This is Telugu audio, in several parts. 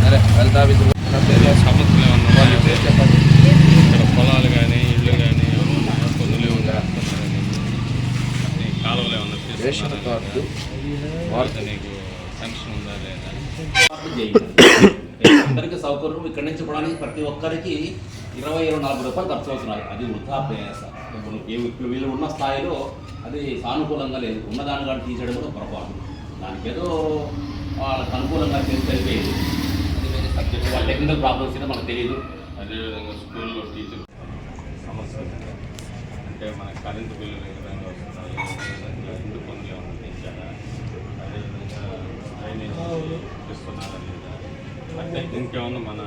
సరే వెళ్తా విధులు సమస్యలు ఏమన్నా ఇక్కడ పొలాలు కానీ ఇళ్ళు కానీ పొద్దులు ఏమన్నా ఈ కాలువలు ఏమన్నా తీసుకున్నారా నీకు పెన్షన్ ఉందా లేదా అందరికీ సౌకర్యం. ఇక్కడి నుంచి పోవడానికి ప్రతి ఒక్కరికి ఇరవై ఇరవై నాలుగు రూపాయలు ఖర్చు అవుతున్నాయి అది వృధా ప్రయాస ఇప్పుడు ఇప్పుడు వీళ్ళు ఉన్న స్థాయిలో అది సానుకూలంగా లేదు. ఉన్నదాని కానీ తీసేయడం కూడా పొరపాటు. దానికి ఏదో వాళ్ళకి అనుకూలంగా చేసి అది వేరే. సబ్జెక్ట్ వాళ్ళ టెక్నికల్ ప్రాబ్లమ్స్ అయితే మనకు తెలియదు అదేవిధంగా స్కూల్లో టీచర్ సమస్యలు. అంటే మన కరెంటు బిల్లులు ఏ విధంగా వస్తున్నాయి ఇంటి పనులు ఏమైనా పెంచారా అదేవిధంగా డ్రైనేజ్ ఇస్తున్నారా లేదా? అంటే ఇంకేమన్నా మన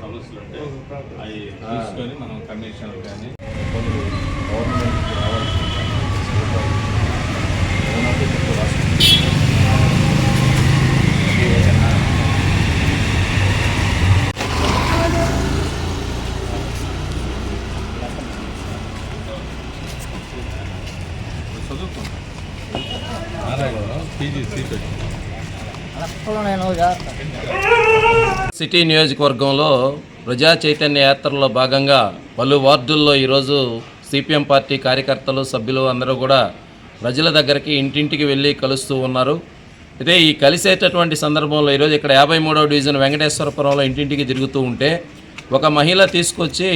సమస్యలు ఉంటే అవి తీసుకొని మనం కమిషన్లు కానీ పనులు గవర్నమెంట్కి రావాల్సిన సదుపాయాలు ఏమన్నా చెప్పు రాష్ట్రం సిటీ నియోజకవర్గంలో ప్రజా చైతన్య యాత్రలో భాగంగా పలు వార్డుల్లో ఈరోజు సిపిఎం పార్టీ కార్యకర్తలు సభ్యులు అందరూ కూడా ప్రజల దగ్గరికి ఇంటింటికి వెళ్ళి కలుస్తూ ఉన్నారు. అయితే ఈ కలిసేటటువంటి సందర్భంలో ఈరోజు ఇక్కడ యాభై మూడవ డివిజన్ వెంకటేశ్వరపురంలో ఇంటింటికి తిరుగుతూ ఉంటే ఒక మహిళ తీసుకొచ్చి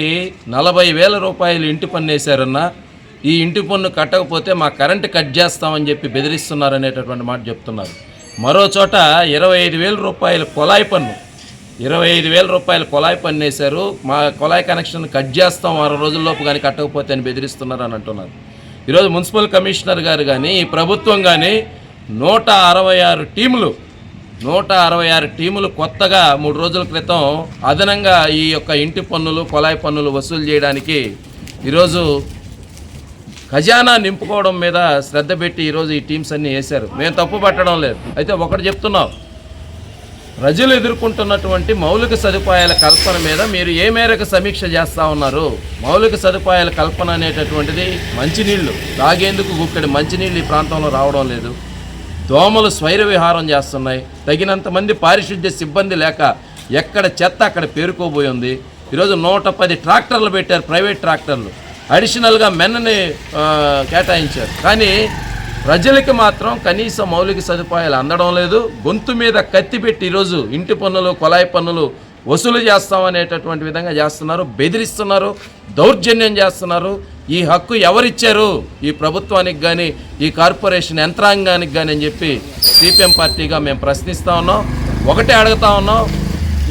నలభై వేల రూపాయలు ఇంటి పన్నేశారన్నా ఈ ఇంటి పన్ను కట్టకపోతే మా కరెంటు కట్ చేస్తామని చెప్పి బెదిరిస్తున్నారనేటటువంటి మాట చెప్తున్నారు. మరో చోట ఇరవై ఐదు వేల రూపాయలు కొలాయి పన్ను ఇరవై ఐదు వేల రూపాయలు కొలాయి పన్ను వేశారు. మా కొలాయి కనెక్షన్ కట్ చేస్తాం వారం రోజుల్లోపు కానీ కట్టకపోతే అని బెదిరిస్తున్నారు అని అంటున్నారు. ఈరోజు మున్సిపల్ కమిషనర్ గారు కానీ ఈ ప్రభుత్వం కానీ నూట అరవై ఆరు టీములు నూట అరవై ఆరు టీములు కొత్తగా మూడు రోజుల క్రితం అదనంగా ఈ యొక్క ఇంటి పన్నులు కొలాయి పన్నులు వసూలు చేయడానికి ఈరోజు ఖజానా నింపుకోవడం మీద శ్రద్ధ పెట్టి ఈరోజు ఈ టీమ్స్ అన్నీ వేశారు. మేము తప్పు పట్టడం లేదు. అయితే ఒకటి చెప్తున్నాం. ప్రజలు ఎదుర్కొంటున్నటువంటి మౌలిక సదుపాయాల కల్పన మీద మీరు ఏ మేరకు సమీక్ష చేస్తూ ఉన్నారు? మౌలిక సదుపాయాల కల్పన అనేటటువంటిది మంచినీళ్ళు తాగేందుకు గుక్కడి మంచినీళ్ళు ఈ ప్రాంతంలో రావడం లేదు. దోమలు స్వైర విహారం చేస్తున్నాయి. తగినంత మంది పారిశుద్ధ్య సిబ్బంది లేక ఎక్కడ చెత్త అక్కడ పేరుకోబోయింది ఈరోజు నూట పది ట్రాక్టర్లు పెట్టారు ప్రైవేట్ ట్రాక్టర్లు. అడిషనల్గా మెన్నని కేటాయించారు. కానీ ప్రజలకి మాత్రం కనీస మౌలిక సదుపాయాలు అందడం లేదు. గొంతు మీద కత్తి పెట్టి ఈరోజు ఇంటి పన్నులు కొలాయి పన్నులు వసూలు చేస్తామనేటటువంటి విధంగా చేస్తున్నారు. బెదిరిస్తున్నారు. దౌర్జన్యం చేస్తున్నారు. ఈ హక్కు ఎవరిచ్చారు? ఈ ప్రభుత్వానికి కానీ ఈ కార్పొరేషన్ యంత్రాంగానికి కానీ అని చెప్పి సిపిఎం పార్టీగా మేము ప్రశ్నిస్తా ఉన్నాం. ఒకటే అడుగుతా ఉన్నాం.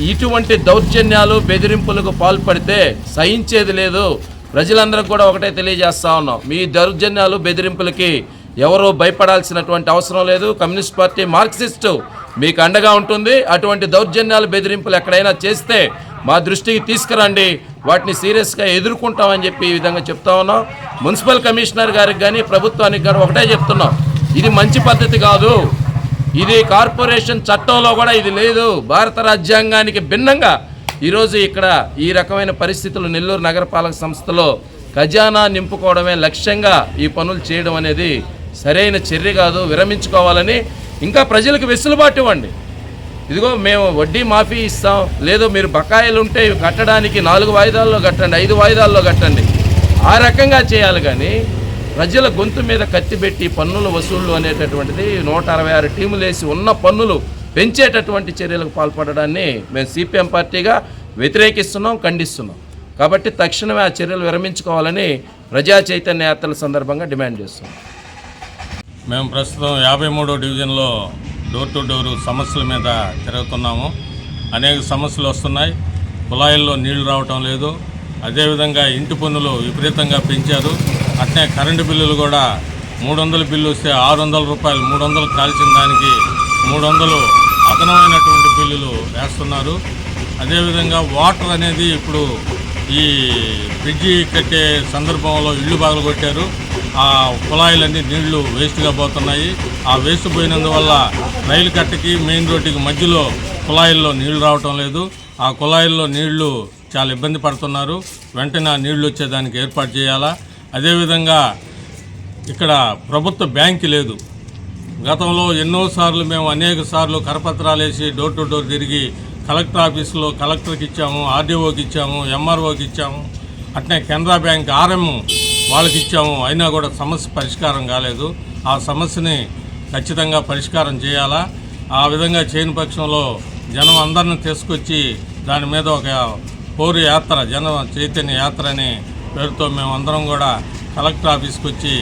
ఇటువంటి దౌర్జన్యాలు బెదిరింపులకు పాల్పడితే సహించేది లేదు. ప్రజలందరికీ కూడా ఒకటే తెలియజేస్తా ఉన్నాం. మీ దౌర్జన్యాలు బెదిరింపులకి ఎవరూ భయపడాల్సినటువంటి అవసరం లేదు. కమ్యూనిస్ట్ పార్టీ మార్క్సిస్టు మీకు అండగా ఉంటుంది. అటువంటి దౌర్జన్యాలు బెదిరింపులు ఎక్కడైనా చేస్తే మా దృష్టికి తీసుకురండి. వాటిని సీరియస్గా ఎదుర్కొంటామని చెప్పి ఈ విధంగా చెప్తా ఉన్నాం. మున్సిపల్ కమిషనర్ గారికి కానీ ప్రభుత్వానికి కానీ ఒకటే చెప్తున్నాం. ఇది మంచి పద్ధతి కాదు. ఇది కార్పొరేషన్ చట్టంలో కూడా ఇది లేదు. భారత రాజ్యాంగానికి భిన్నంగా ఈరోజు ఇక్కడ ఈ రకమైన పరిస్థితులు నెల్లూరు నగరపాలక సంస్థలో ఖజానా నింపుకోవడమే లక్ష్యంగా ఈ పనులు చేయడం అనేది సరైన చర్య కాదు విరమించుకోవాలని ఇంకా ప్రజలకు వెసులుబాటు ఇవ్వండి. ఇదిగో మేము వడ్డీ మాఫీ ఇస్తాం లేదో మీరు బకాయిలు ఉంటే కట్టడానికి నాలుగు వాయిదాల్లో కట్టండి ఐదు వాయిదాల్లో కట్టండి. ఆ రకంగా చేయాలి కానీ ప్రజల గొంతు మీద కత్తిపెట్టి పన్నుల వసూళ్ళు అనేటటువంటిది నూట అరవై ఆరు టీములు వేసి ఉన్న పన్నులు పెంచేటటువంటి చర్యలకు పాల్పడడాన్ని మేము సిపిఎం పార్టీగా వ్యతిరేకిస్తున్నాం ఖండిస్తున్నాం. కాబట్టి తక్షణమే ఆ చర్యలు విరమించుకోవాలని ప్రజా చైతన్య యాత్రల సందర్భంగా డిమాండ్ చేస్తున్నాం. మేము ప్రస్తుతం యాభై మూడో డివిజన్లో డోర్ టు డోరు సమస్యల మీద తిరుగుతున్నాము. అనేక సమస్యలు వస్తున్నాయి. కుళాయిల్లో నీళ్ళు రావటం లేదు. అదేవిధంగా ఇంటి పన్నులు విపరీతంగా పెంచారు. అట్నే కరెంటు బిల్లులు కూడా మూడు వందల బిల్లు వస్తే ఆరు వందల రూపాయలు మూడు వందలు కాల్చిన దానికి మూడు వందలు అదనమైనటువంటి బిల్లులు వేస్తున్నారు. అదేవిధంగా వాటర్ అనేది ఇప్పుడు ఈ బ్రిడ్జి కట్టే సందర్భంలో ఇళ్ళు బాగలు కొట్టారు ఆ కుళాయిలన్నీ నీళ్ళు వేస్ట్గా పోతున్నాయి. ఆ వేస్ట్ పోయినందువల్ల రైలు కట్టకి మెయిన్ రోడ్డుకి మధ్యలో కుళాయిల్లో నీళ్ళు రావటం లేదు. ఆ కుళాయిల్లో నీళ్ళు చాలా ఇబ్బంది పడుతున్నారు. వెంటనే ఆ నీళ్ళు వచ్చేదానికి ఏర్పాటు చేయాలా? అదేవిధంగా ఇక్కడ ప్రభుత్వ బ్యాంక్ లేదు. గతంలో ఎన్నోసార్లు మేము అనేక సార్లు కరపత్రాలు వేసి డోర్ టు డోర్ తిరిగి కలెక్టర్ ఆఫీసులో కలెక్టర్కి ఇచ్చాము ఆర్డీఓకి ఇచ్చాము ఎంఆర్ఓకి ఇచ్చాము. అట్నే కెనరా బ్యాంక్ ఆర్ఎం వాళ్ళకి ఇచ్చాము. అయినా కూడా సమస్య పరిష్కారం కాలేదు. ఆ సమస్యని ఖచ్చితంగా పరిష్కారం చేయాలా? ఆ విధంగా చేయని పక్షంలో జనం అందరిని తీసుకొచ్చి దాని మీద ఒక పోరు యాత్ర జన చైతన్య యాత్ర అనే పేరుతో మేము అందరం కూడా కలెక్టర్ ఆఫీస్కి వచ్చి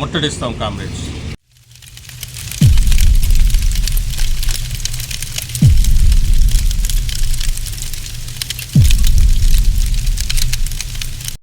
ముట్టడిస్తాం కామ్రేడ్స్.